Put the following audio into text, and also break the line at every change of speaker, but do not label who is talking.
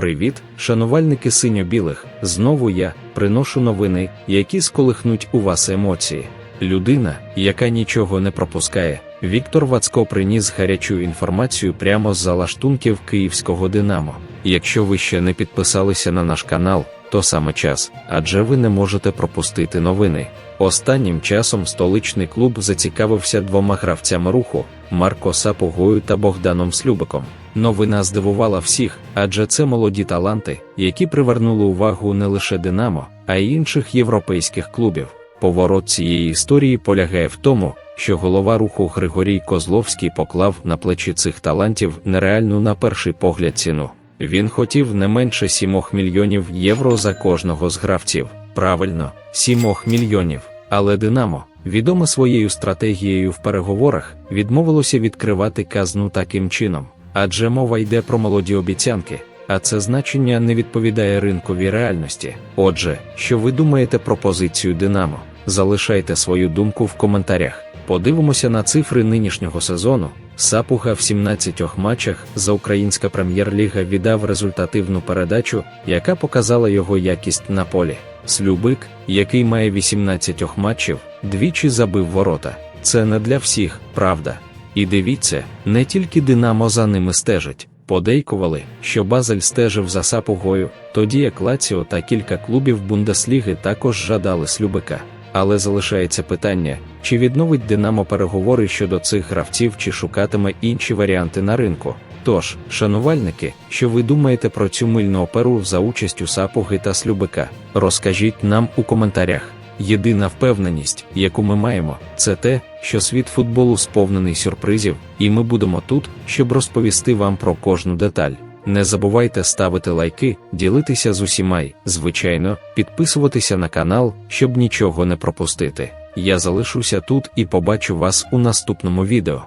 Привіт, шанувальники синьо-білих. Знову я приношу новини, які сколихнуть у вас емоції. Людина, яка нічого не пропускає. Віктор Вацко приніс гарячу інформацію прямо з залаштунків київського Динамо. Якщо ви ще не підписалися на наш канал, то саме час, адже ви не можете пропустити новини. Останнім часом столичний клуб зацікавився двома гравцями руху Марко Сапогою та Богданом Слюбиком. Новина здивувала всіх, адже це молоді таланти, які привернули увагу не лише Динамо, а й інших європейських клубів. Поворот цієї історії полягає в тому, що голова руху Григорій Козловський поклав на плечі цих талантів нереальну на перший погляд ціну. Він хотів не менше 7 мільйонів євро за кожного з гравців. Правильно, 7 мільйонів. Але Динамо, відоме своєю стратегією в переговорах, відмовилося відкривати казну таким чином. Адже мова йде про молоді обіцянки, а це значення не відповідає ринковій реальності. Отже, що ви думаєте про позицію Динамо? Залишайте свою думку в коментарях. Подивимося на цифри нинішнього сезону. Сапуга в 17 матчах за Українська прем'єр-ліга віддав результативну передачу, яка показала його якість на полі. Слюбик, який має 18 матчів, двічі забив ворота. Це не для всіх, правда. І дивіться, не тільки Динамо за ними стежить. Подейкували, що Базель стежив за Сапугою, тоді як Лаціо та кілька клубів Бундесліги також жадали Слюбика. Але залишається питання, чи відновить Динамо переговори щодо цих гравців, чи шукатиме інші варіанти на ринку. Тож, шанувальники, що ви думаєте про цю мильну оперу за участю Сапуги та Слюбика, розкажіть нам у коментарях. Єдина впевненість, яку ми маємо, це те, що світ футболу сповнений сюрпризів, і ми будемо тут, щоб розповісти вам про кожну деталь. Не забувайте ставити лайки, ділитися з усіма й, звичайно, підписуватися на канал, щоб нічого не пропустити. Я залишуся тут і побачу вас у наступному відео.